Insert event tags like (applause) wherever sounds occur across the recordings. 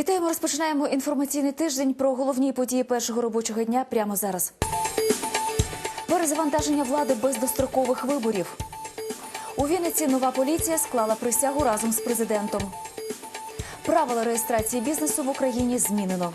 Вітаємо. Розпочинаємо інформаційний тиждень про головні події першого робочого дня прямо зараз. Перезавантаження влади без дострокових виборів. У Вінниці нова поліція склала присягу разом з президентом. Правила реєстрації бізнесу в Україні змінено.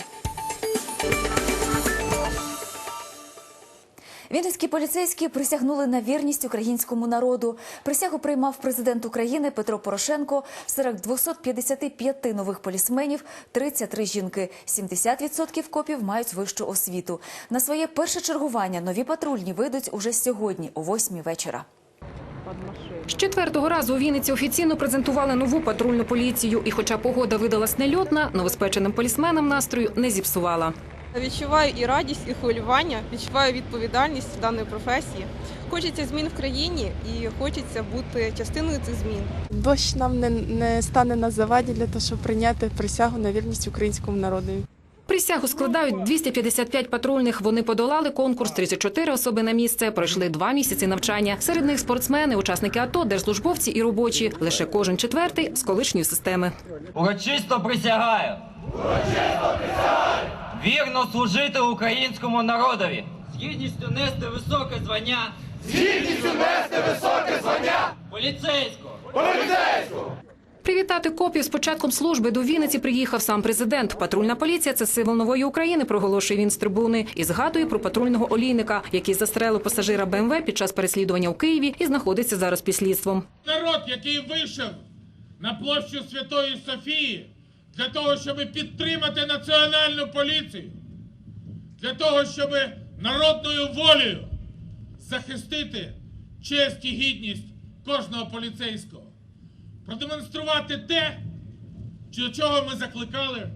Вінницькі поліцейські присягнули на вірність українському народу. Присягу приймав президент України Петро Порошенко. Серед 255 нових полісменів 33 жінки. 70% копів мають вищу освіту. На своє перше чергування нові патрульні вийдуть уже сьогодні, о 8 вечора. З четвертого разу у Вінниці офіційно презентували нову патрульну поліцію. І хоча погода видалась нельотна, новоспеченим полісменам настрою не зіпсувала. Відчуваю і радість, і хвилювання, відчуваю відповідальність даної професії. Хочеться змін в країні і хочеться бути частиною цих змін. Дощ нам не, не стане на заваді для того, щоб прийняти присягу на вірність українському народу. Присягу складають 255 патрульних. Вони подолали конкурс 34 особи на місце. Пройшли два місяці навчання. Серед них спортсмени, учасники АТО, держслужбовці і робочі. Лише кожен четвертий з колишньої системи. Урочисто присягаю. Вірно служити українському народові. З гідністю нести високе звання. З гідністю нести високе звання. Поліцейського. поліцейського. Привітати копів з початком служби до Вінниці приїхав сам президент. Патрульна поліція це символ нової України. Проголошує він з трибуни і згадує про патрульного олійника, який застрелив пасажира БМВ під час переслідування у Києві і знаходиться зараз під слідством. народ, який вийшов на площу Святої Софії для того, щоб підтримати національну поліцію, для того, щоб народною волею захистити честь і гідність кожного поліцейського, продемонструвати те, до чого ми закликали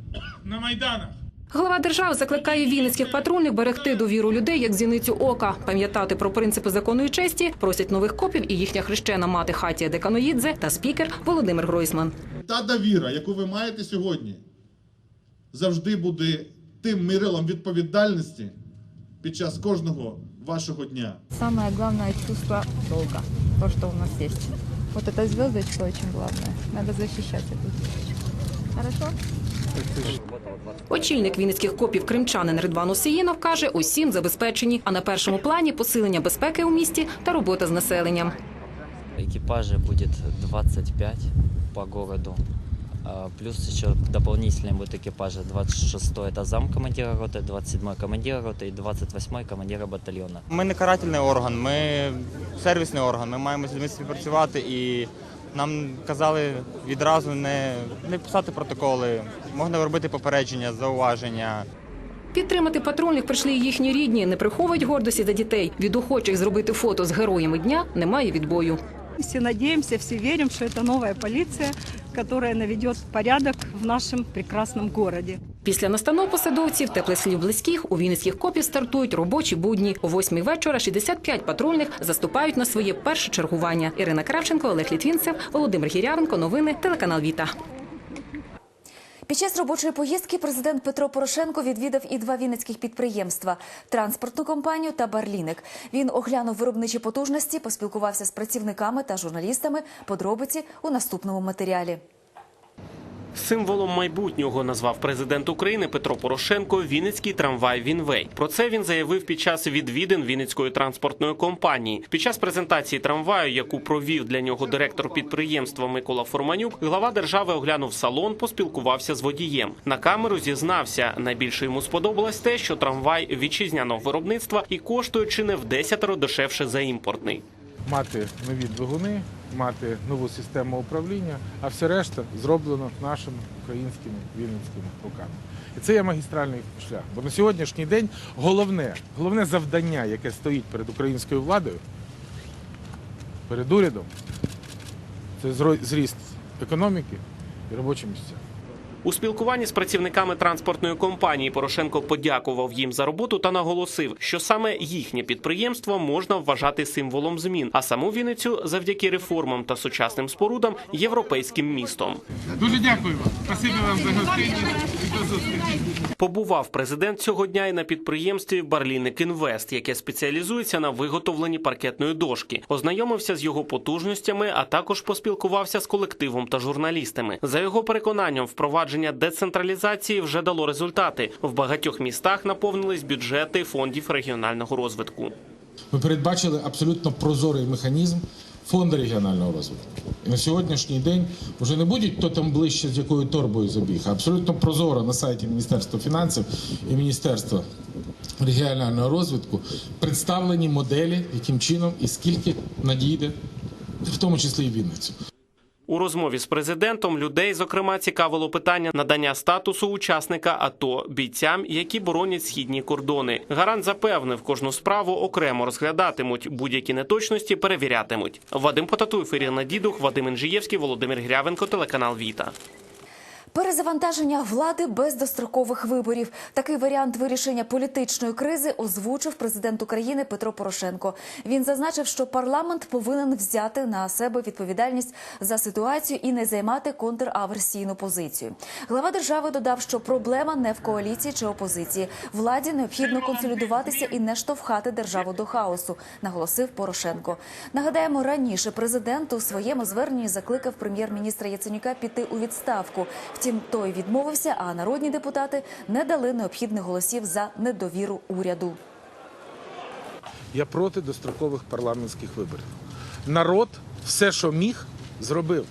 на майданах. Глава держави закликає вінницьких патрульних берегти довіру людей як зіницю ока, пам'ятати про принципи закону і честі, просять нових копів і їхня хрещена мати Хатія Деканоїдзе та спікер Володимир Гройсман. Та довіра, яку ви маєте сьогодні, завжди буде тим мирилом відповідальності під час кожного вашого дня. Самое главное чувство долга, то, что у нас есть. Вот эта звездочка очень главная. Надо защищать эту звездочку. Хорошо? Очільник вінницьких копів кримчанин Ридван Осіїнов каже, усім забезпечені. А на першому плані посилення безпеки у місті та робота з населенням Экипажей будет 25 по городу. А, Плюс еще дополнительные будут экипажи. 26 это зам командира роты, 27 командира роты и 28 командира батальона. Ми не карательний орган, ми сервісний орган. Ми маємо з людьми співпрацювати і нам казали відразу не, не писати протоколи, можна робити попередження, зауваження. Підтримати патрульних прийшли і їхні рідні. Не приховують гордості за дітей. Від охочих зробити фото з героями дня немає відбою. Все надеемся, все верим, что это новая полиция, которая наведет порядок в нашем прекрасном городе. Після настанов посадовців, теплих слів близьких, у вінницьких копів стартують робочі будні. О восьмій вечора 65 патрульних заступають на своє перше чергування. Ірина Кравченко, Олег Літвінцев, Володимир Гірявенко. Новини телеканал Віта. Під час робочої поїздки президент Петро Порошенко відвідав і два вінницьких підприємства транспортну компанію та Барліник. Він оглянув виробничі потужності, поспілкувався з працівниками та журналістами. Подробиці у наступному матеріалі. Символом майбутнього назвав президент України Петро Порошенко Вінницький трамвай Вінвей. Про це він заявив під час відвідин Вінницької транспортної компанії. Під час презентації трамваю, яку провів для нього директор підприємства Микола Форманюк, глава держави оглянув салон, поспілкувався з водієм. На камеру зізнався. Найбільше йому сподобалось те, що трамвай вітчизняного виробництва і коштує чи не в десятеро дешевше за імпортний. Мати нові двигуни, мати нову систему управління, а все решта зроблено нашими українськими вінницькими руками. І це є магістральний шлях. Бо на сьогоднішній день головне, головне завдання, яке стоїть перед українською владою, перед урядом, це зріст економіки і робочі місця. У спілкуванні з працівниками транспортної компанії Порошенко подякував їм за роботу та наголосив, що саме їхнє підприємство можна вважати символом змін, а саму Вінницю завдяки реформам та сучасним спорудам європейським містом. Дуже дякую вам. Спасибі вам за гостинність і до зустрічі. Побував президент цього дня і на підприємстві Барліник Інвест, яке спеціалізується на виготовленні паркетної дошки. Ознайомився з його потужностями, а також поспілкувався з колективом та журналістами. За його переконанням, впровадження запровадження децентралізації вже дало результати. В багатьох містах наповнились бюджети фондів регіонального розвитку. Ми передбачили абсолютно прозорий механізм фонду регіонального розвитку. І на сьогоднішній день вже не буде хто там ближче з якою торбою забіг. Абсолютно прозоро на сайті Міністерства фінансів і Міністерства регіонального розвитку представлені моделі, яким чином і скільки надійде, в тому числі і Вінницю. У розмові з президентом людей, зокрема, цікавило питання надання статусу учасника АТО бійцям, які боронять східні кордони. Гарант запевнив, кожну справу окремо розглядатимуть, будь-які неточності перевірятимуть. Вадим Потатуєв, Ірина Дідух, Вадим Інжиєвський, Володимир Грявенко, телеканал Віта. Перезавантаження влади без дострокових виборів. Такий варіант вирішення політичної кризи озвучив президент України Петро Порошенко. Він зазначив, що парламент повинен взяти на себе відповідальність за ситуацію і не займати контраверсійну позицію. Глава держави додав, що проблема не в коаліції чи опозиції. Владі необхідно консолідуватися і не штовхати державу до хаосу, наголосив Порошенко. Нагадаємо, раніше президент у своєму зверненні закликав прем'єр-міністра Яценюка піти у відставку. Втім, той відмовився, а народні депутати не дали необхідних голосів за недовіру уряду. Я проти дострокових парламентських виборів. Народ все, що міг, зробив.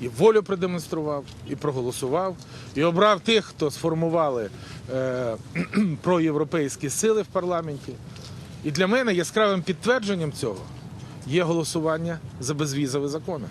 І волю продемонстрував, і проголосував, і обрав тих, хто сформували е, (clears throat) проєвропейські сили в парламенті. І для мене яскравим підтвердженням цього є голосування за безвізові закони.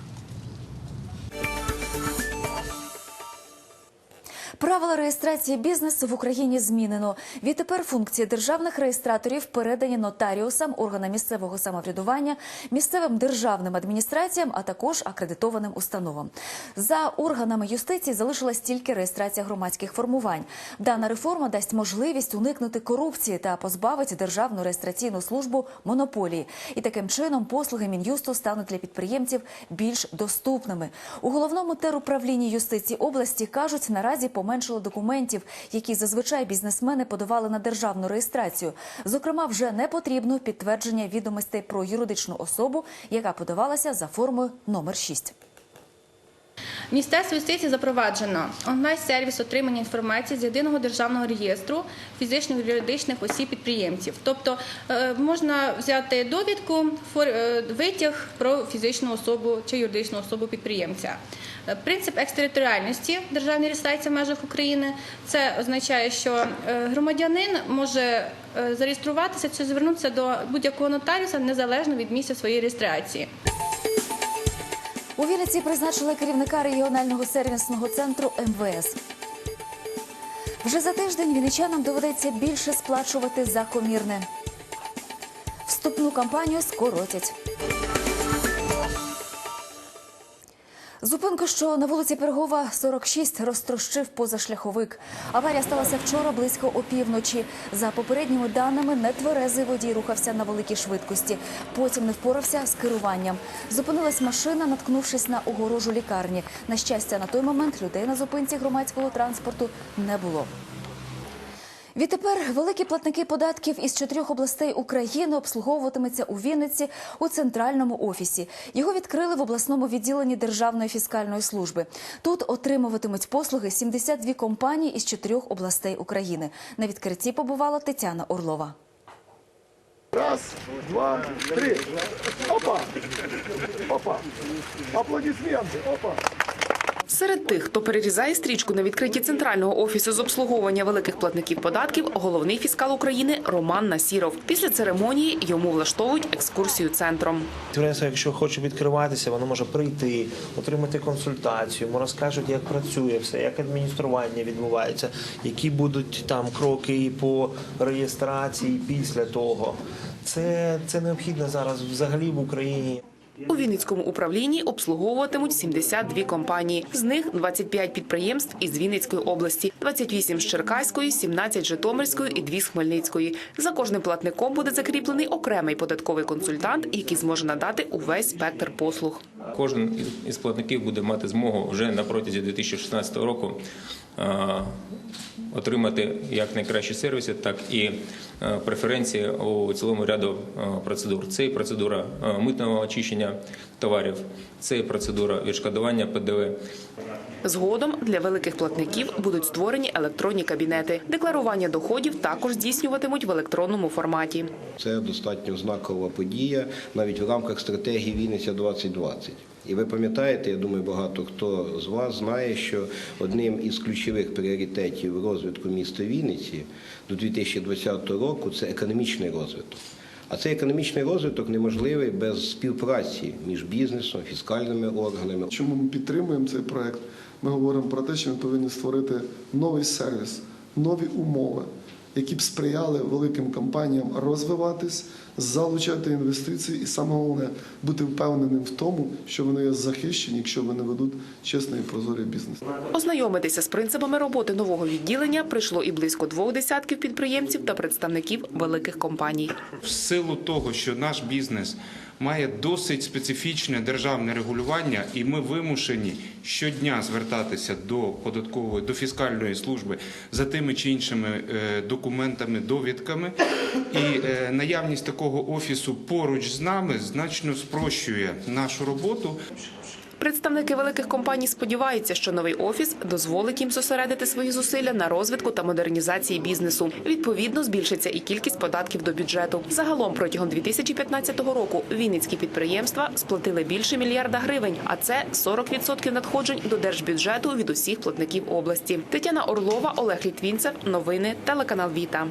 про Правила реєстрації бізнесу в Україні змінено. Відтепер функції державних реєстраторів передані нотаріусам, органам місцевого самоврядування, місцевим державним адміністраціям, а також акредитованим установам. За органами юстиції залишилась тільки реєстрація громадських формувань. Дана реформа дасть можливість уникнути корупції та позбавить державну реєстраційну службу монополії. І таким чином послуги мін'юсту стануть для підприємців більш доступними. У головному теруправлінні юстиції області кажуть, наразі поменшало документів, які зазвичай бізнесмени подавали на державну реєстрацію. Зокрема, вже не потрібно підтвердження відомостей про юридичну особу, яка подавалася за формою номер 6. Міністерство юстиції запроваджено онлайн-сервіс отримання інформації з єдиного державного реєстру фізичних і юридичних осіб підприємців. Тобто е, можна взяти довідку, е, витяг про фізичну особу чи юридичну особу підприємця. Е, Принцип екстериторіальності державної реєстрації в межах України це означає, що е, громадянин може е, зареєструватися чи звернутися до будь-якого нотаріуса незалежно від місця своєї реєстрації. У Вінниці призначили керівника регіонального сервісного центру МВС. Вже за тиждень вінничанам доведеться більше сплачувати за комірне. Вступну кампанію скоротять. Зупинку, що на вулиці Пергова 46 розтрощив позашляховик. Аварія сталася вчора близько опівночі. За попередніми даними, нетверезий водій рухався на великій швидкості. Потім не впорався з керуванням. Зупинилась машина, наткнувшись на огорожу лікарні. На щастя, на той момент людей на зупинці громадського транспорту не було. Відтепер великі платники податків із чотирьох областей України обслуговуватиметься у Вінниці у центральному офісі. Його відкрили в обласному відділенні Державної фіскальної служби. Тут отримуватимуть послуги 72 компанії із чотирьох областей України. На відкритті побувала Тетяна Орлова. Раз, два, три. Опа! Опа! Аплодисменты! Опа! Серед тих, хто перерізає стрічку на відкритті центрального офісу з обслуговування великих платників податків, головний фіскал України Роман Насіров. Після церемонії йому влаштовують екскурсію центром. Підприємство, якщо хоче відкриватися, воно може прийти, отримати консультацію, йому розкажуть, як працює все, як адміністрування відбувається, які будуть там кроки по реєстрації після того. Це, це необхідно зараз взагалі в Україні. У Вінницькому управлінні обслуговуватимуть 72 компанії. З них 25 підприємств із Вінницької області, 28 з Черкаської, 17 з Житомирської і 2 з Хмельницької. За кожним платником буде закріплений окремий податковий консультант, який зможе надати увесь спектр послуг. Кожен із- платників буде мати змогу вже на протязі 2016 року отримати як найкращі сервіси, так і е, преференції у цілому ряду е, процедур. Це і процедура е, митного очищення товарів, це і процедура відшкодування ПДВ. Згодом для великих платників будуть створені електронні кабінети. Декларування доходів також здійснюватимуть в електронному форматі. Це достатньо знакова подія навіть в рамках стратегії Вінниця 2020. І ви пам'ятаєте, я думаю, багато хто з вас знає, що одним із ключових пріоритетів розвитку міста Вінниці до 2020 року це економічний розвиток. А цей економічний розвиток неможливий без співпраці між бізнесом, фіскальними органами. Чому ми підтримуємо цей проект? Ми говоримо про те, що ми повинні створити новий сервіс, нові умови, які б сприяли великим компаніям розвиватись, залучати інвестиції і саме головне бути впевненим в тому, що вони є захищені, якщо вони ведуть чесний і прозорий бізнес. Ознайомитися з принципами роботи нового відділення прийшло і близько двох десятків підприємців та представників великих компаній. В силу того, що наш бізнес має досить специфічне державне регулювання, і ми вимушені щодня звертатися до податкової, до фіскальної служби за тими чи іншими е, документами, довідками, і е, наявність такого офісу поруч з нами значно спрощує нашу роботу. Представники великих компаній сподіваються, що новий офіс дозволить їм зосередити свої зусилля на розвитку та модернізації бізнесу. Відповідно, збільшиться і кількість податків до бюджету. Загалом протягом 2015 року вінницькі підприємства сплатили більше мільярда гривень, а це 40% надходжень до держбюджету від усіх платників області. Тетяна Орлова, Олег Літвінцев. Новини телеканал Віта.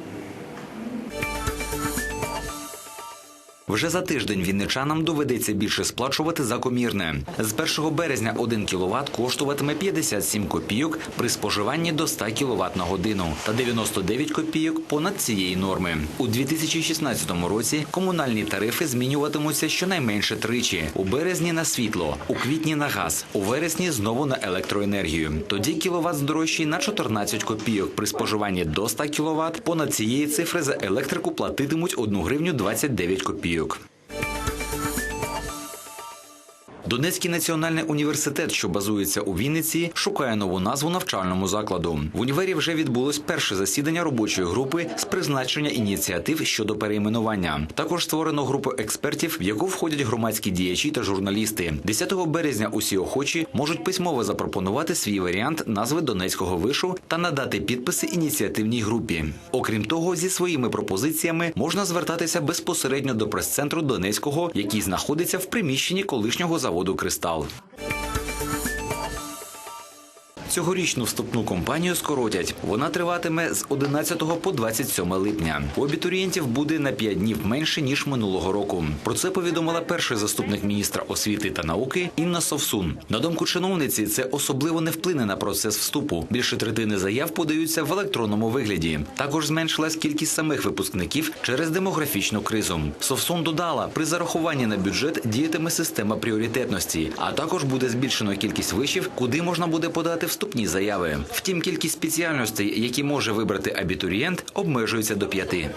Вже за тиждень вінничанам доведеться більше сплачувати за комірне. З 1 березня 1 кВт коштуватиме 57 копійок при споживанні до 100 кВт на годину та 99 копійок понад цієї норми. У 2016 році комунальні тарифи змінюватимуться щонайменше тричі: у березні на світло, у квітні на газ, у вересні знову на електроенергію. Тоді кіловат здорожчий на 14 копійок при споживанні до 100 кВт. Понад цієї цифри за електрику платитимуть 1 гривню 29 копійок. Гаврилюк. Донецький національний університет, що базується у Вінниці, шукає нову назву навчальному закладу. В універі вже відбулось перше засідання робочої групи з призначення ініціатив щодо перейменування. Також створено групу експертів, в яку входять громадські діячі та журналісти. 10 березня усі охочі можуть письмово запропонувати свій варіант назви Донецького вишу та надати підписи ініціативній групі. Окрім того, зі своїми пропозиціями можна звертатися безпосередньо до прес-центру Донецького, який знаходиться в приміщенні колишнього заводу Кристал. Цьогорічну вступну кампанію скоротять. Вона триватиме з 11 по 27 липня. У абітурієнтів буде на 5 днів менше ніж минулого року. Про це повідомила перший заступник міністра освіти та науки Інна Совсун. На думку чиновниці, це особливо не вплине на процес вступу. Більше третини заяв подаються в електронному вигляді. Також зменшилась кількість самих випускників через демографічну кризу. Совсун додала, при зарахуванні на бюджет діятиме система пріоритетності, а також буде збільшено кількість вишів, куди можна буде подати вступні заяви. Втім, кількість спеціальностей, які може вибрати абітурієнт, обмежується до п'яти.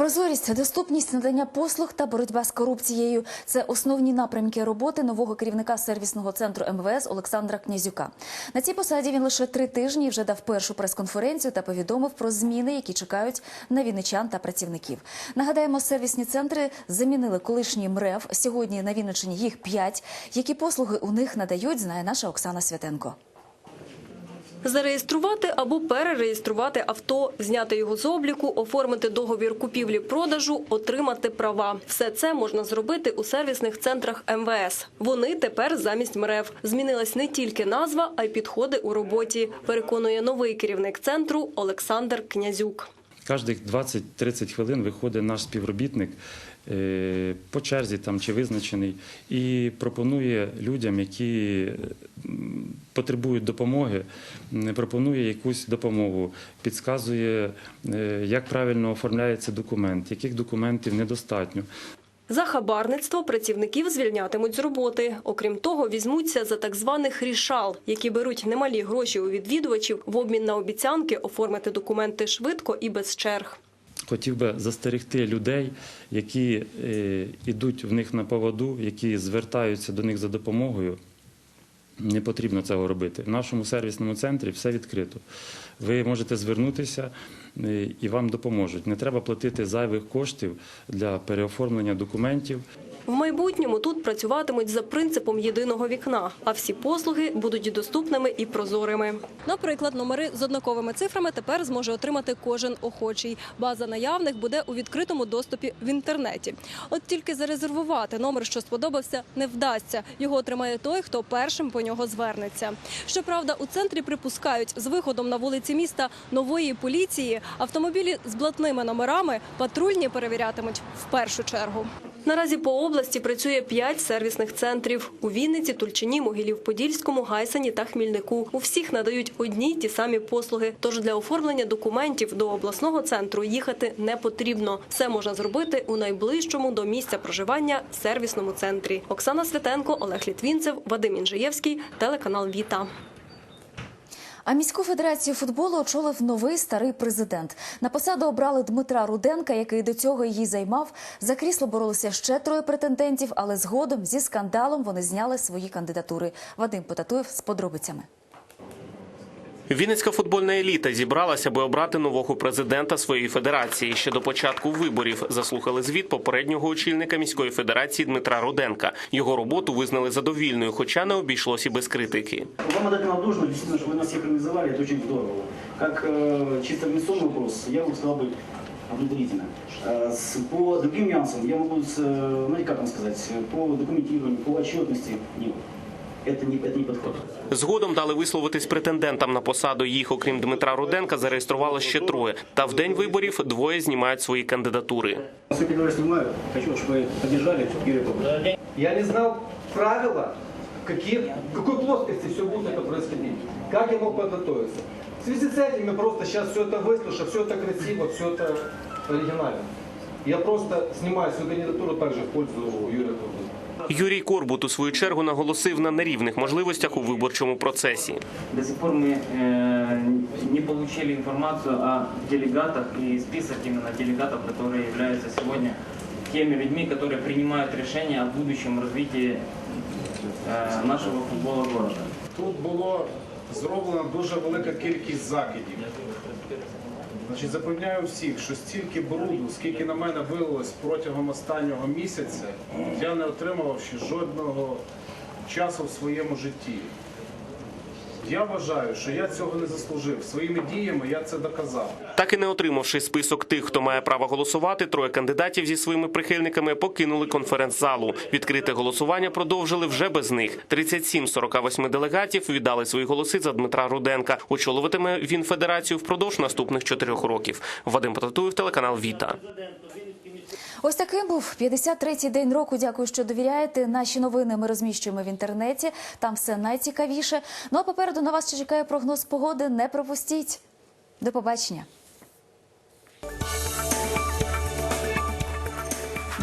Прозорість, доступність надання послуг та боротьба з корупцією це основні напрямки роботи нового керівника сервісного центру МВС Олександра Князюка. На цій посаді він лише три тижні вже дав першу прес-конференцію та повідомив про зміни, які чекають на вінничан та працівників. Нагадаємо, сервісні центри замінили колишній МРЕВ. Сьогодні на Вінниччині їх п'ять. Які послуги у них надають, знає наша Оксана Святенко. Зареєструвати або перереєструвати авто, зняти його з обліку, оформити договір купівлі-продажу, отримати права. Все це можна зробити у сервісних центрах МВС. Вони тепер замість МРЕВ. Змінилась не тільки назва, а й підходи у роботі. Переконує новий керівник центру Олександр Князюк. Кожних 20-30 хвилин виходить наш співробітник по черзі там чи визначений і пропонує людям, які потребують допомоги, пропонує якусь допомогу, підказує, е, як правильно оформляється документ, яких документів недостатньо. За хабарництво працівників звільнятимуть з роботи. Окрім того, візьмуться за так званих рішал, які беруть немалі гроші у відвідувачів в обмін на обіцянки оформити документи швидко і без черг. Хотів би застерегти людей, які е, йдуть в них на поводу, які звертаються до них за допомогою. Не потрібно цього робити. В нашому сервісному центрі все відкрито. Ви можете звернутися е, і вам допоможуть. Не треба платити зайвих коштів для переоформлення документів. В майбутньому тут працюватимуть за принципом єдиного вікна, а всі послуги будуть доступними і прозорими. Наприклад, номери з однаковими цифрами тепер зможе отримати кожен охочий. База наявних буде у відкритому доступі в інтернеті. От тільки зарезервувати номер, що сподобався, не вдасться. Його отримає той, хто першим по нього звернеться. Щоправда, у центрі припускають, з виходом на вулиці міста нової поліції автомобілі з блатними номерами патрульні перевірятимуть в першу чергу. Наразі по області працює п'ять сервісних центрів у Вінниці, Тульчині, Могилів-Подільському, Гайсані та Хмільнику. У всіх надають одні й ті самі послуги. Тож для оформлення документів до обласного центру їхати не потрібно. Все можна зробити у найближчому до місця проживання сервісному центрі. Оксана Святенко, Олег Літвінцев, Вадим Інжиєвський, телеканал Віта. А міську федерацію футболу очолив новий старий президент. На посаду обрали Дмитра Руденка, який до цього її займав. За крісло боролися ще троє претендентів, але згодом зі скандалом вони зняли свої кандидатури. Вадим Потатуєв з подробицями. Вінницька футбольна еліта зібралася, аби обрати нового президента своєї федерації. Ще до початку виборів заслухали звіт попереднього очільника міської федерації Дмитра Руденка. Його роботу визнали задовільною, хоча не обійшлось і без критики. Вам отдать вам должно, действительно, что вы нас всех организовали, это очень здорово. Как э, чисто организационный вопрос, я бы сказал бы удовлетворительно. Э, с- по другим нюансам я могу, с, э, знаете, как вам сказать, по документированию, по отчетности, нет. Это не, это не подходит. Згодом дали висловитись претендентам на посаду. Їх, окрім Дмитра Руденка, зареєструвало ще троє. Та в день виборів двоє знімають свої кандидатури. Поскольку я снимаю, хочу, чтобы вы поддержали Юрия Павловича. Я не знал правила, какие, в какой плоскости все будет это происходить. Как я мог подготовиться? В связи с этим я просто сейчас все это выслушав, все это красиво, все это оригинально. Я просто снимаю свою кандидатуру также в пользу Юрия Павловича. Юрій Корбут у свою чергу наголосив на нерівних можливостях у виборчому процесі. До сих пор мы э, не получили информацию о делегатах и список именно делегатов, которые являются сегодня теми людьми, которые принимают решения о будущем развитии э, нашего футбола города. Тут було зроблено дуже велика кількість закидів. Значить, запевняю всіх, що стільки бруду, скільки на мене вилилось протягом останнього місяця, я не отримував ще жодного часу в своєму житті. Я вважаю, що я цього не заслужив. Своїми діями я це доказав. Так і не отримавши список тих, хто має право голосувати, троє кандидатів зі своїми прихильниками покинули конференц-залу. Відкрите голосування продовжили вже без них. 37 з 48 делегатів віддали свої голоси за Дмитра Руденка. Очолюватиме він федерацію впродовж наступних чотирьох років. Вадим Потатуєв, телеканал Віта. Ось таким був 53-й день року. Дякую, що довіряєте. Наші новини ми розміщуємо в інтернеті. Там все найцікавіше. Ну а попереду на вас чекає прогноз погоди. Не пропустіть. До побачення.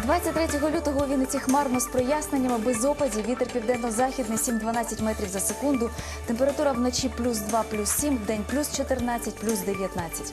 23 лютого у Вінниці хмарно з проясненнями, без опадів, вітер південно-західний 7-12 метрів за секунду, температура вночі плюс 2, плюс 7, вдень плюс 14, плюс 19.